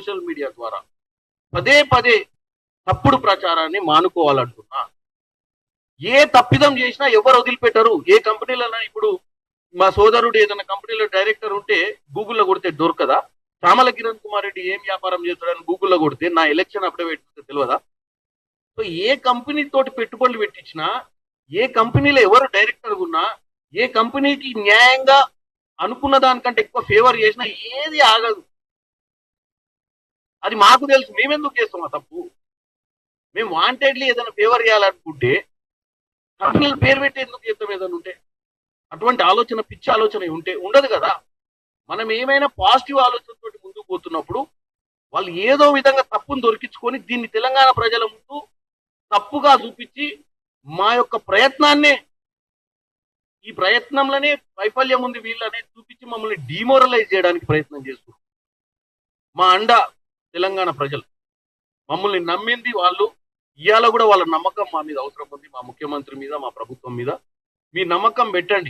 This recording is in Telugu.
సోషల్ మీడియా ద్వారా పదే పదే తప్పుడు ప్రచారాన్ని మానుకోవాలంటున్నా ఏ తప్పిదం చేసినా ఎవరు వదిలిపెట్టరు. ఏ కంపెనీలైనా ఇప్పుడు మా సోదరుడు ఏదైనా కంపెనీలో డైరెక్టర్ ఉంటే గూగుల్లో కొడితే దొరకదా? చామల కిరణ్ కుమార్ రెడ్డి ఏం వ్యాపారం చేస్తాడని గూగుల్లో కొడితే నా ఎలక్షన్ అప్పుడే తెలియదా? సో ఏ కంపెనీ తోటి పెట్టుబడులు పెట్టించినా ఏ కంపెనీలో ఎవరు డైరెక్టర్ ఉన్నా ఏ కంపెనీకి న్యాయంగా అనుకున్న దానికంటే ఎక్కువ ఫేవర్ చేసినా ఏది ఆగదు. అది మాకు తెలుసు. మేమెందుకు చేస్తాం ఆ తప్పు? మేము వాంటెడ్లీ ఏదైనా ఫేవర్ చేయాలనుకుంటే కంపెనీల పేరు పెట్టి ఎందుకు చేస్తాం ఏదైనా ఉంటే? అటువంటి ఆలోచన పిచ్చి ఆలోచన ఉంటే ఉండదు కదా. మనం ఏమైనా పాజిటివ్ ఆలోచనతో ముందుకు పోతున్నప్పుడు వాళ్ళు ఏదో విధంగా తప్పును దొరికించుకొని దీన్ని తెలంగాణ ప్రజల ముందు తప్పుగా చూపించి మా యొక్క ప్రయత్నాన్నే ఈ ప్రయత్నంలోనే వైఫల్యం ఉంది వీళ్ళనే చూపించి మమ్మల్ని డిమోరలైజ్ చేయడానికి ప్రయత్నం చేస్తున్నారు. మా అండ తెలంగాణ ప్రజలు. మమ్మల్ని నమ్మింది వాళ్ళు. ఇవాళ కూడా వాళ్ళ నమ్మకం మా మీద అవసరం ఉంది. మా ముఖ్యమంత్రి మీద మా ప్రభుత్వం మీద. మీ నమ్మకం పెట్టండి.